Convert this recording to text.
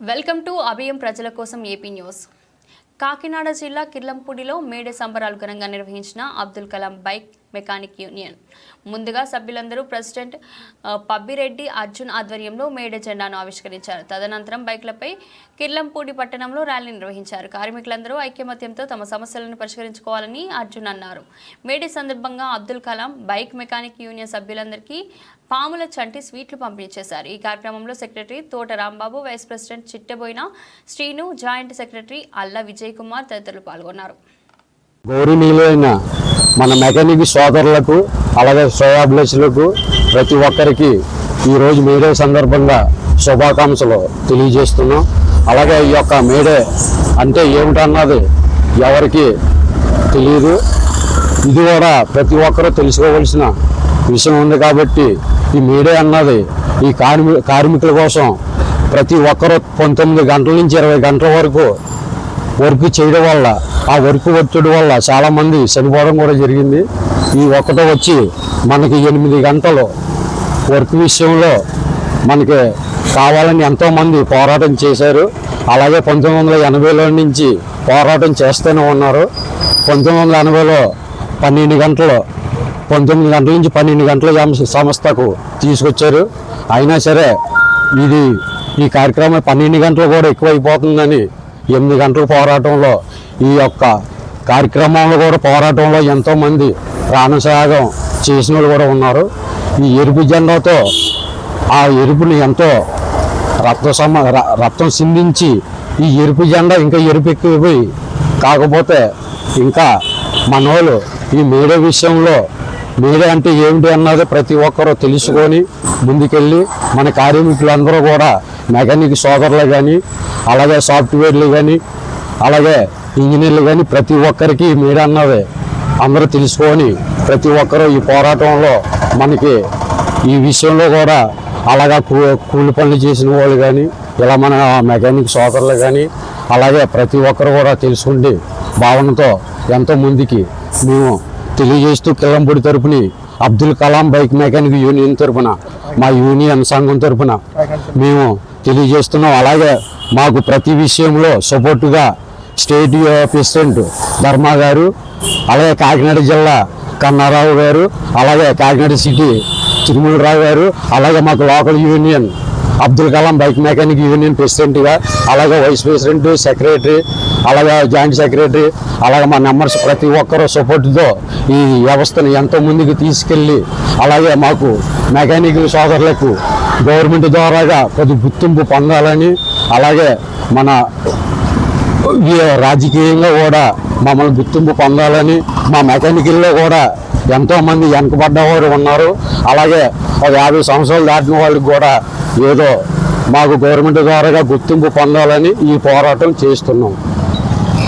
Welcome to అభయం ప్రజల కోసం AP news. Kakinada జిల్లా కిర్లంపూడిలో మేడే సంబరాలు ఘనంగా నిర్వహించిన Abdul Kalam bike mechanic union. ముందుగా సభ్యులందరూ ప్రెసిడెంట్ పబ్బిరెడ్డి అర్జున్ ఆధ్వర్యంలో మేడే జెండాను ఆవిష్కరించారు. తదనంతరం బైక్లపై కిర్లంపూడి పట్టణంలో ర్యాలీ నిర్వహించారు. కార్మికులందరూ ఐక్యమత్యంతో తమ సమస్యలను పరిష్కరించుకోవాలని అర్జున్ అన్నారు. మేడే సందర్భంగా Abdul Kalam bike mechanic union సభ్యులందరికీ పాముల చంటి స్వీట్లు పంపిణీ చేశారు. ఈ కార్యక్రమంలో secretary Thota Rambabu vice president Chitteboina Srinu joint secretary Alla Vijay Kumar తదితరులు పాల్గొన్నారు. గౌరవనీయులైన మన మెకానిక్ సోదరులకు అలాగే సోయాబ్లెస్లకు ప్రతి ఒక్కరికి ఈరోజు మేడే సందర్భంగా శుభాకాంక్షలు తెలియజేస్తున్నాం. అలాగే ఈ యొక్క మేడే అంటే ఏమిటన్నది ఎవరికి తెలియదు ఇది కూడా ప్రతి ఒక్కరూ తెలుసుకోవలసిన విషయం ఉంది కాబట్టి ఈ మేడే అన్నది ఈ కార్మి కార్మికుల కోసం ప్రతి ఒక్కరూ పంతొమ్మిది గంటల నుంచి ఇరవై గంటల వరకు వర్క్ చేయడం వల్ల ఆ వర్క్ ఒత్తిడి వల్ల చాలామంది చనిపోవడం కూడా జరిగింది. ఈ ఒకటో వచ్చి మనకి ఎనిమిది గంటలు వర్క్ విషయంలో మనకి కావాలని ఎంతోమంది పోరాటం చేశారు. అలాగే పంతొమ్మిది వందల ఎనభైలో నుంచి పోరాటం చేస్తూనే ఉన్నారు. పంతొమ్మిది వందల ఎనభైలో పన్నెండు గంటలు పంతొమ్మిది గంటల నుంచి పన్నెండు గంటల సంస్థకు తీసుకొచ్చారు. అయినా సరే ఇది ఈ కార్యక్రమం పన్నెండు గంటలు కూడా ఎక్కువైపోతుందని ఎనిమిది గంటల పోరాటంలో ఈ యొక్క కార్యక్రమంలో కూడా పోరాటంలో ఎంతోమంది ప్రాణసాగం చేసిన వాళ్ళు కూడా ఉన్నారు. ఈ ఎరుపు జెండాతో ఆ ఎరుపుని ఎంతో రక్త సమ ర- రక్తం సిందించి ఈ ఎరుపు జెండా ఇంకా ఎరుపు ఎక్కిపోయి కాకపోతే ఇంకా మనోళ్ళు ఈ మేడే విషయంలో మేడే అంటే ఏమిటి అన్నది ప్రతి ఒక్కరూ తెలుసుకొని ముందుకెళ్ళి మన కార్మికులందరూ కూడా మెకానిక్ సోదరులు కానీ అలాగే సాఫ్ట్వేర్లు కానీ అలాగే ఇంజనీర్లు కానీ ప్రతి ఒక్కరికి మీరన్నవే అన్నది అందరూ తెలుసుకొని ప్రతి ఒక్కరూ ఈ పోరాటంలో మనకి ఈ విషయంలో కూడా అలాగా కూ కూలి పనులు చేసిన వాళ్ళు కానీ ఇలా మన మెకానిక్ సోదరులు కానీ అలాగే ప్రతి ఒక్కరు కూడా తెలుసుకుంటే భావనతో ఎంతో ముందుకి మేము తెలియజేస్తూ Killampudi తరపుని Abdul Kalam bike mechanic union తరపున మా యూనియన్ సంఘం తరపున మేము తెలియజేస్తున్నాం. అలాగే మాకు ప్రతి విషయంలో సపోర్టుగా స్టేట్ ప్రెసిడెంట్ ధర్మా గారు అలాగే కాకినాడ జిల్లా కన్నారావు గారు అలాగే కాకినాడ సిటీ తిరుమలరావు గారు అలాగే మాకు local union Abdul Kalam bike mechanic union ప్రెసిడెంట్గా అలాగే వైస్ ప్రెసిడెంట్ సెక్రటరీ అలాగే జాయింట్ సెక్రటరీ అలాగే మా మెంబర్స్ ప్రతి ఒక్కరూ సపోర్టుతో ఈ వ్యవస్థను ఎంతో ముందుకు తీసుకెళ్ళి అలాగే మాకు మెకానికల్ సోదరులకు గవర్నమెంట్ ద్వారాగా కొద్ది గుర్తింపు పొందాలని అలాగే మన రాజకీయంగా కూడా మమ్మల్ని గుర్తింపు పొందాలని మా మెకానికల్లో కూడా ఎంతోమంది వెనకబడ్డవారు ఉన్నారు. అలాగే ఒక యాభై సంవత్సరాలు దాటిన వాళ్ళకి కూడా ఏదో మాకు గవర్నమెంట్ ద్వారా గుర్తింపు పొందాలని ఈ పోరాటం చేస్తున్నాం.